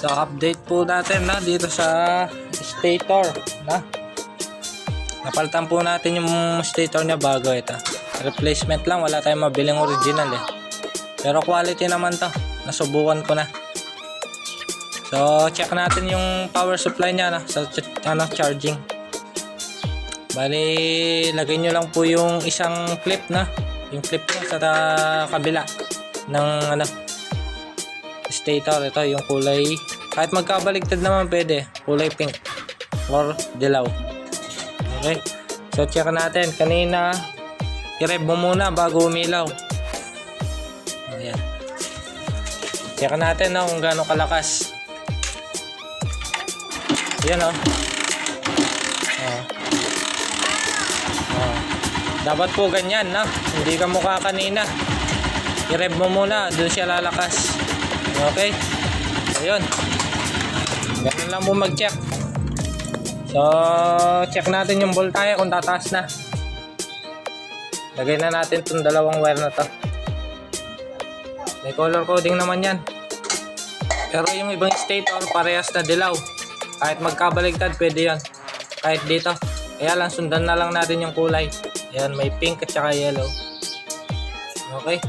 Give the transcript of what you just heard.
So update po natin na dito sa stator na. Napalitan po natin yung stator niya bago ito. Replacement lang, wala tayong mabiling original eh. Pero quality naman to. Nasubukan ko na. So check natin yung power supply niya na sa ch- ano charging. Bali, lagay nyo lang po yung isang clip na. Yung clip niya sa kabila ng ano stator ito yung kulay. Kahit magkabaligtad naman pwede. Kulay pink or dilaw. Okay. So check natin. Kanina i-rev mo muna bago umilaw. Ayan. Check natin no, kung gaano kalakas. Ayan o oh. oh. dapat po ganyan na hindi ka mukha kanina. I-rev mo muna doon siya lalakas Okay. Ayun. Ganun lang po mag-check. So, check natin yung voltahe kung tataas na. Lagay na natin itong dalawang wire na to. May color coding naman yan. Pero yung ibang stator parehas na dilaw. Kahit magkabaligtad pwede yan. Kahit dito. Kaya lang sundan na lang natin yung kulay. Ayan, may pink at saka yellow. Okay.